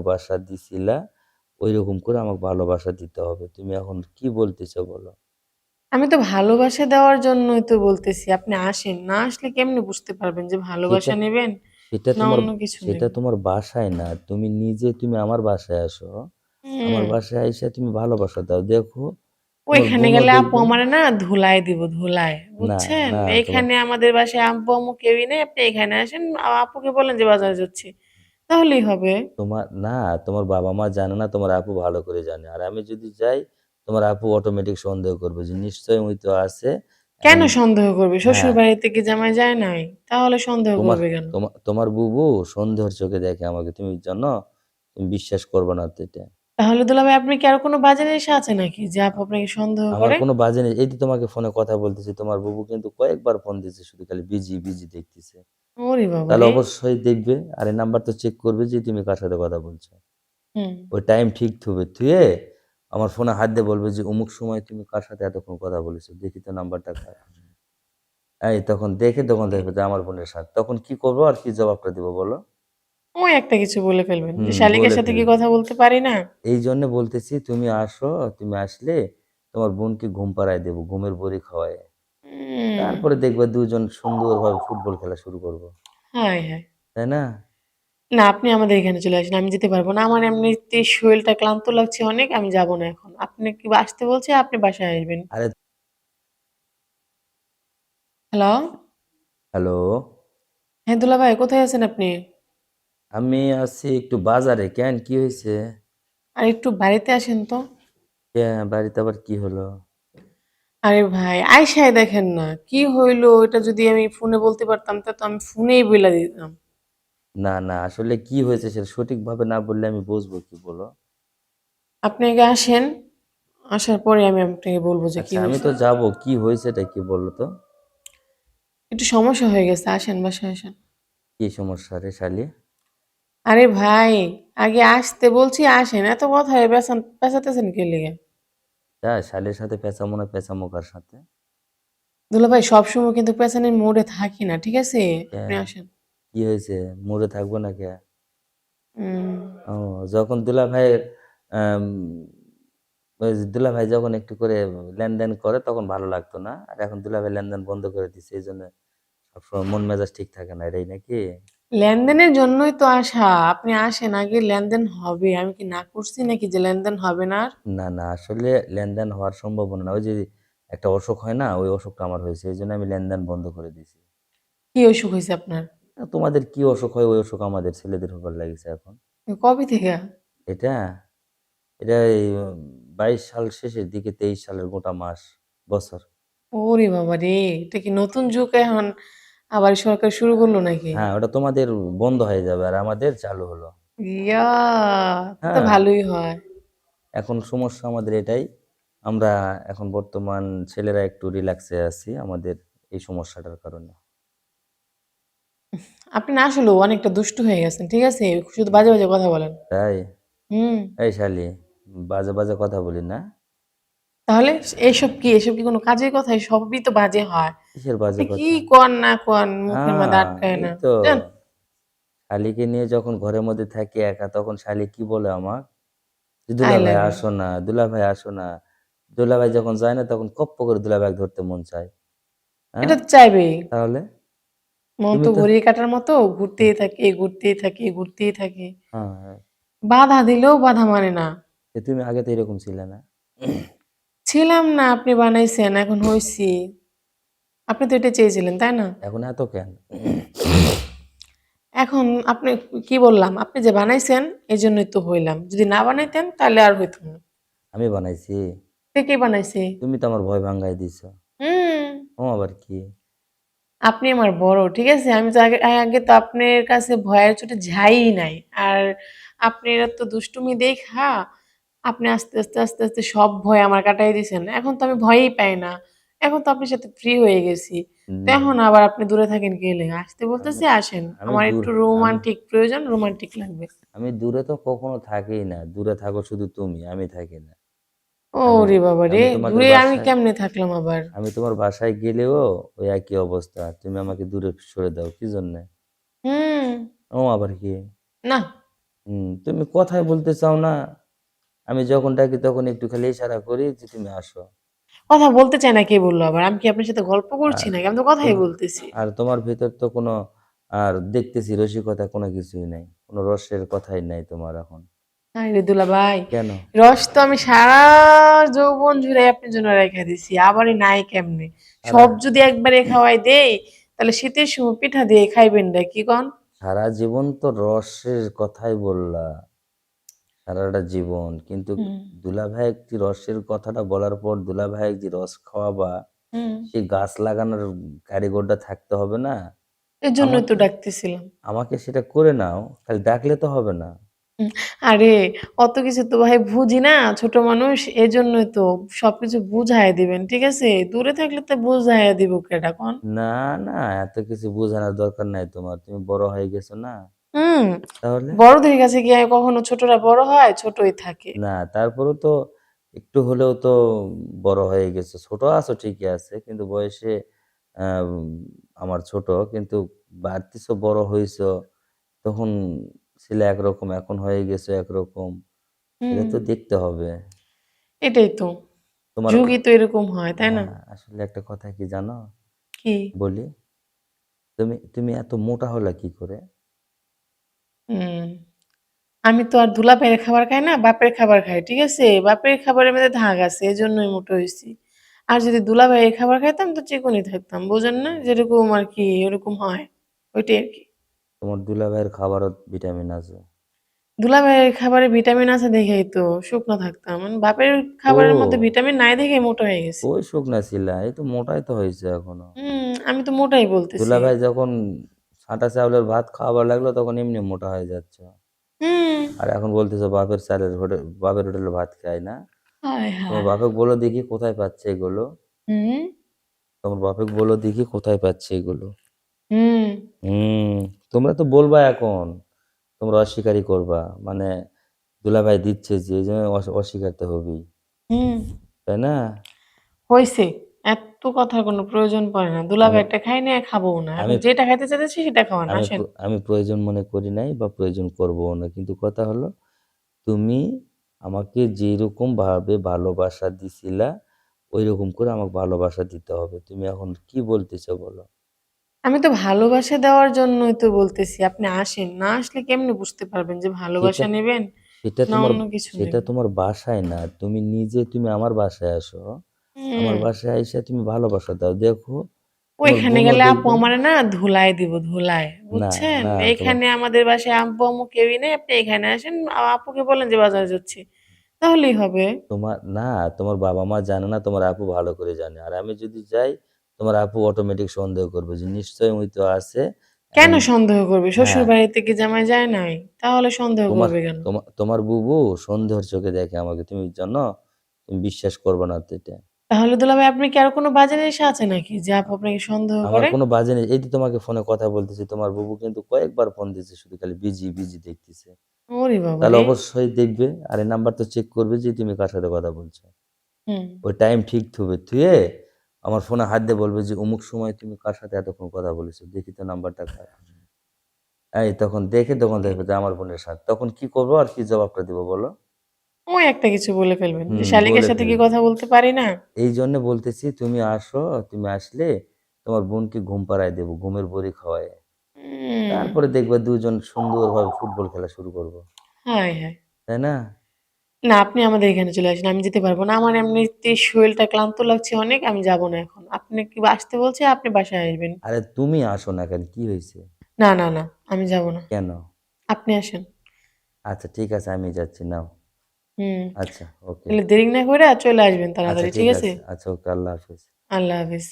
ভালোবাসা দিছিলা ওইরকম করে আমাকে ভালোবাসা দিতে হবে। তুমি এখন কি বলতেছো বলো? আমি তো ভালোবাসা দেওয়ার জন্যই তো বলতেছি আপনি আসেন। না আসলে কেমনে বুঝতে পারবেন যে ভালোবাসা সেটা নেবেন সেটা না তোমার অন্য কিছু সেটা নেবেন? তোমার বাসায় না তুমি নিজে তুমি আমার বাসায় আসো। আমার হুম। বাসায় আইসা তুমি ভালোবাসা দাও। দেখো ওইখানে বোনও গেলে আপু দেখবে আমারে না ধুলাই দিব ধুলাই না বুঝছেন? না তোমার এইখানে আমাদের বাসায় আব্বু আম্মু কেউই নেই আপনি এখানে আসেন আ- আপুকে বলেন যে বাজারে যাচ্ছি। তাহলেই হবে। তোমার না তোমার বাবা মা জানে না তোমার আপু ভালো করে জানে। আর আমি যদি যাই তোমার আপু অটোমেটিক সন্দেহ করবে যে নিশ্চয়ই ওই তো আছে। কেন সন্দেহ করবে? শ্বশুর হ্যাঁ বাড়িতে কি জামাই যায় নাই? তাহলে সন্দেহ তোমার করবে কেন? তোমার তোমার বুবু সন্দেহের চোখে দেখে আমাকে। তুমি জানো তুমি বিশ্বাস করবে না তো এটা। তাহলে দুলাভাই আপনি কি আর কোনো বাজে নেশা আছে নাকি? যে আপু আপনাকে সন্দেহ আমার করে? কোনো বাজে নেই এই তো তোমাকে ফোনে কথা বলতেছি তোমার বুবু কিন্তু কয়েকবার ফোন দিচ্ছে শুধু খালি বিজি বিজি দেখতেছে। তাহলে অবশ্যই দেখবে আর এই নাম্বার তো চেক করবে যে তুমি কার সাথে কথা বলছো। ওই টাইম ঠিক থুবে থুয়ে আমার ফোনে হাত দিয়ে বলবে যে অমুক সময় তুমি কার সাথে এতক্ষণ কথা বলেছ? দেখি তো নাম্বারটা কার? এই তখন দেখে তখন দেখবে যে আমার বোনের সাথে। তখন কি করব আর কি জবাবটা দিব বলো? ওই একটা কিছু বলে ফেলবেন যে শালিকের সাথে কি কথা বলতে পারি না? এই জন্য বলতেছি তুমি আসো তুমি আসলে তোমার বোনকে ঘুম পাড়ায় দেবো ঘুমের বড়ি খাওয়ায়। তারপরে দেখবে দুজন সুন্দরভাবে ফুটবল খেলা শুরু করব। হায় হায়। তাই না? না আপনি আমাদের এখানে চলে আসেন আমি যেতে পারব না। আমার এমনিতে শরীরটা ক্লান্ত লাগছে অনেক আমি যাব না এখন। আপনি কি আসতে বলছে আপনি বাসায় আসবেন। আরে হ্যালো? হ্যালো? হ্যাঁ দুলা ভাই কোথায় আছেন আপনি? আমি আছি একটু বাজারে। কেন কি হয়েছে? আর একটু বাড়িতে আসেন তো। বাড়িতে আবার কি হলো? আরে ভাই আয়সায় দেখেন না। কি হইল এটা যদি আমি ফোনে বলতে পারতাম তা তো আমি ফোনেই বলে দিতাম। না না আসলে কি হয়েছে সেটা সঠিকভাবে না বললে আমি বুঝব কি বলো? আপনি আগে আসেন আসার পরে আমি আপনাকে বলব যে কি আচ্ছা আমি তো যাব কি হয়েছে এটা কি বলল তো? একটু সমস্যা হয়ে গেছে আসেন বাসায় আসেন। কি সমস্যা রে শালি? আরে ভাই আগে আসতে বলছি আসেন। এত কথা পেঁচান পেঁচাতেছেন কে লেগে? শালির সাথে পেঁচামো না পেঁচামো কার সাথে? দুলা ভাই সবসময় কিন্তু পেছানের মোড়ে থাকি না ঠিক আছে? আপনি আসেন। কি হয়েছে? মরে থাকব না কে? উম, ও যখন দুলা যে দুলা ভাই যখন একটু করে লেনদেন করে তখন ভালো লাগতো না। আর এখন দুলা ভাই লেনদেন বন্ধ করে দিচ্ছে এই জন্য সবসময় মন মেজাজ ঠিক থাকে না এটাই নাকি? লেনদেনের জন্যই তো আসা। আপনি আসেন আগে লেনদেন হবে। আমি কি না করছি নাকি যে লেনদেন হবে না আর? না না আসলে লেনদেন হওয়ার সম্ভাবনা না। ওই যে একটা অসুখ হয় না ওই অসুখটা আমার হয়েছে। এই জন্য আমি লেনদেন বন্ধ করে দিয়েছি। কি অসুখ হয়েছে আপনার? তোমাদের কি অসুখ হয় ওই অসুখ আমাদের ছেলেদের উপর লাগিয়েছে এখন। কবে থেকে? এটা এটা এই বাইশ সাল শেষের দিকে তেইশ সালের গোটা মাস বছর। ওরে বাবা রে এটা কি নতুন যুগ এখন? আবার সরকার শুরু করল নাকি? হ্যাঁ ওটা তোমাদের বন্ধ হয়ে যাবে আর আমাদের চালু হলো। ইয়া তো হ্যাঁ। ভালোই হয়। এখন সমস্যা আমাদের এটাই আমরা এখন বর্তমান ছেলেরা একটু রিল্যাক্সে আছি আমাদের এই সমস্যাটার কারণে। আপনি না আসলে অনেকটা দুষ্টু হয়ে গেছেন ঠিক আছে? শুধু বাজে বাজে কথা বলেন। তাই? হুম। এই শালি বাজে বাজে কথা বলি না। তাহলে এইসব কি এসব কি কোনো কাজের কথা সবই তো বাজে হয়। কিসের বাজে আপনি কি কথা। না কন মুখের মধ্যে হ্যাঁ আটকায় না। তো। শালিকে নিয়ে যখন ঘরের মধ্যে থাকি একা তখন শালি কি বলে আমার দুলা ভাই আসো না দুলা ভাই আসো না। দুলা ভাই যখন যায় না তখন কপ্প করে দুলা ভাই ধরতে মন চায়। হ্যাঁ? এটা তো চাইবেই তাহলে? মন তো কাটার মতো ঘুরতেই থাকে ঘুরতেই থাকে ঘুরতেই থাকে। হ্যাঁ। বাধা দিলেও বাধা মানে না। যে তুমি আগে তো এরকম ছিলে না। ছিলাম না আপনি বানাইছেন এখন হয়েছি আপনি তো এটা চেয়েছিলেন তাই না? এখন এত কেন? এখন আপনি কি বললাম? আপনি যে বানাইছেন এই জন্যই তো হইলাম। যদি না বানাইতেন তাহলে আর হইতো না। আমি বানাইছি। কে কে বানাইছে? তুমি তো আমার ভয় ভাঙ্গাই দিছ। হুম। ও আবার কি? আপনি আমার বড় ঠিক আছে? আমি তো আগে আগে তো আপনার কাছে ভয়ের চোটে যাই নাই। আর আপনি তো দুষ্টুমি দেখা আপনি আস্তে আস্তে আস্তে আস্তে সব ভয় আমার কাটাই দিয়েছেন এখন তো আমি ভয়ই পাই না। এখন তো আপনার সাথে ফ্রি হয়ে গেছি। এখন আবার আপনি দূরে থাকেন কে লেগে? আসতে বলতেছি আসেন। আমার একটু রোমান্টিক প্রয়োজন রোমান্টিক লাগবে। আমি দূরে তো কখনো থাকি না। দূরে থাকো শুধু তুমি আমি থাকি না। ও আমি রে বাবা রে দূরে আমি কেমনে থাকলাম আবার? আমি তোমার বাসায় গেলেও ওই একই অবস্থা। তুমি আমাকে দূরে সরে দাও কি জন্যে? হুম। ও আবার কি? না। হুম তুমি কথাই বলতে চাও না। আমি যখন ডাকি তখন একটু খালি ইশারা করি যে তুমি আসো। কথা বলতে চাই না কে বলল আবার? আমি কি আপনার সাথে গল্প করছি নাকি? আমি তো কথাই বলতেছি। আর তোমার ভিতর তো কোনো আর দেখতেছি রসিকতা কোনো কিছুই নাই। কোনো রসের কথাই নাই তোমার এখন। আরে দুলা ভাই। কেন? রস তো আমি সারা যৌবন জুড়ে আপনার জন্য রেখে দিছি। আবারই নাই কেমনে? সব যদি একবারে খাওয়াই দেই তাহলে শীতের সময় পিঠা দিয়ে খাইবেন না কি কন? সারা জীবন তো রসের কথাই বললা। সারাটা জীবন। কিন্তু দুলাভাই একটি রসের কথাটা বলার পর দুলাভাই একটি রস খাওয়াবা হুম। সেই গাছ লাগানোর কারিগরটা থাকতে হবে না? এর তো ডাকতেছিলাম। আমাকে সেটা করে নাও খালি ডাকলে তো হবে না। আরে অত কিছু তো ভাই বুঝি না ছোট মানুষ এজন্যই তো সবকিছু বুঝায় দিবেন ঠিক আছে? দূরে থাকলে তো বুঝাইয়া দিব কেডা কোন? না না এত কিছু বোঝানোর দরকার নাই তোমার তুমি বড় হয়ে গেছো না। হুম তাহলে? বড়দের কাছে গিয়ে কখনো ছোটরা বড় হয় ছোটই থাকে। না তারপরেও তো একটু হলেও তো বড় হয়ে গেছো। ছোট আছো ঠিকই আছে কিন্তু বয়সে আমার ছোট কিন্তু বাড়তিছো বড় হইছো তখন ছিলে একরকম এখন হয়ে গেছো একরকম। এটা হুম। তো দেখতে হবে। এটাই তো তোমার যুগই তো এরকম হয় তাই না? হ্যাঁ, আসলে একটা কথা কি জানো? কি? বলি তুমি তুমি এত মোটা হলে কি করে? হুম। আমি তো আর দুলাভাইয়ের খাবার খাই না বাপের খাবার খাই ঠিক আছে? বাপের খাবারের মধ্যে ধাক আছে এই জন্যই মোটা হয়েছি। আর যদি দুলাভাইয়ের খাবার খাইতাম তো চিকনই থাকতাম বোঝেন না? যেরকম আর কি এরকম হয় ওইটাই আর কি। তোমার দুলাভাইয়ের খাবারও ভিটামিন আছে। দুলাভাইয়ের খাবারে ভিটামিন আছে দেখেই তো শুকনো থাকতাম। মানে বাপের ও খাবারের মধ্যে ভিটামিন নাই দেখে মোটা হয়ে গেছি। ওই শুকনা ছিলা এই তো মোটাই তো হয়েছে এখনও। হুম আমি তো মোটাই বলতেছি। দুলাভাই যখন ছাঁটা চাউলের ভাত খাওয়াবার লাগল তখন এমনি মোটা হয়ে যাচ্ছে। আর এখন বলতেছো বাপের চালের হোটেল বাপের হোটেলে ভাত খাই না। তোমার বাপেক বলো দেখি কোথায় পাচ্ছে এগুলো। তোমার বাপেক বলো দেখি কোথায় পাচ্ছে এগুলো। হুম। তোমরা তো বলবা এখন তোমরা অস্বীকারই করবা। মানে দুলাভাই দিচ্ছে যে এই জন্য অস- অস্বীকার তো হবেই। হুম। তাই না? হয়েছে এত কথার কোনো প্রয়োজন পড়ে না। দুলাভাই আমি একটা খাই না। খাব না যেটা খাইতে চাইতেছি সেটা খাওয়ান আমি প্রয়োজন মনে করি নাই বা প্রয়োজন করব না। কিন্তু কথা হলো তুমি আমাকে যেরকম ভাবে ভালোবাসা দিছিলা ওই রকম করে আমাকে ভালোবাসা দিতে হবে। তুমি এখন কি বলতেছো বলো? আমি তো ভালোবাসা দেওয়ার জন্যই তো বলতেছি আপনি আসেন। না আসলে কেমনে বুঝতে পারবেন যে ভালোবাসা নেবেন সেটা না তোমার সেটা তোমার বাসায় না। তুমি নিজে তুমি আমার বাসায় আসো। আমার বাসায় এসে তুমি ভালোবাসা দাও। দেখো ওইখানে গেলে আপু আমারে না ধুলাই দিব ধুলাই। বুঝছেন? না তোমার এইখানে আমাদের বাসায় আব্বু আম্মু কেউই নেই আপনি এখানে আসেন। আপুকে বলেন যে বাজারে যাচ্ছি। তাহলেই হবে। তোমার না তোমার বাবা মা জানে না তোমার আপু ভালো করে জানে। আর আমি যদি যাই তোমার আপু অটোমেটিক সন্দেহ করবে যে নিশ্চয়ই ওই তো আছে। কেন সন্দেহ করবে? শ্বশুর হ্যাঁ। বাড়িতে কি জামাই যায় নাই? তাহলে সন্দেহ তোমার করবে কেন? তোমার তোমার বুবু সন্দেহের চোখে দেখে আমাকে। তুমি জানো তুমি বিশ্বাস করবে না তো এটা। তাহলে দুলাভাই আপনি কি আর কোনো বাজে নেশা আছে নাকি? যে আপু আপনাকে সন্দেহ আমার করে? কোনো বাজে নেই এই তো তোমাকে ফোনে কথা বলতেছি তোমার বুবু কিন্তু কয়েকবার ফোন দিচ্ছে শুধু খালি বিজি বিজি দেখতেছে। ওরে বাবা তাহলে অবশ্যই দেখবে আর এই নাম্বার তো চেক করবে যে তুমি কার সাথে কথা বলছো। হুম। ওই টাইম ঠিক থুবে থুয়ে আমার ফোনে হাত দিয়ে বলবে যে অমুক সময় তুমি কার সাথে এতক্ষণ কথা বলেছ? দেখি তো নাম্বারটা কার। এই তখন দেখে তখন দেখবে যে আমার বোনের সাথে। তখন কি করব আর কি জবাবটা দিব বলো? ওই একটা কিছু বলে ফেলবেন যে হুম শালিকের বলে সাথে কি ফেলবে কথা বলতে পারি না? এই জন্য বলতেছি তুমি আসো তুমি আসলে তোমার বোনকে ঘুম পাড়ায় দেবো ঘুমের বড়ি খাওয়ায়। হুম। তারপরে দেখবে দুজন সুন্দরভাবে ফুটবল খেলা শুরু করব। হায় হায়। তাই না? না আপনি আমাদের এখানে চলে আসেন আমি যেতে পারব না। আমার এমনিতে শরীরটা ক্লান্ত লাগছে অনেক আমি যাব না এখন। আপনি কি আসতে বলছে আপনি বাসায় আসবেন। আরে তুমি আসো না কেন? কি হয়েছে? না না না আমি যাব না। কেন? আপনি আসেন। আচ্ছা ঠিক আছে আমি যাচ্ছি নাও। হুম। আচ্ছা ওকে। তাহলে দেরি না করে চলে আসবেন আচ্ছা তাড়াতাড়ি ঠিক ঠিক আছে? আছে। আচ্ছা ওকে আল্লাহ হাফেজ। আল্লাহ হাফিজ।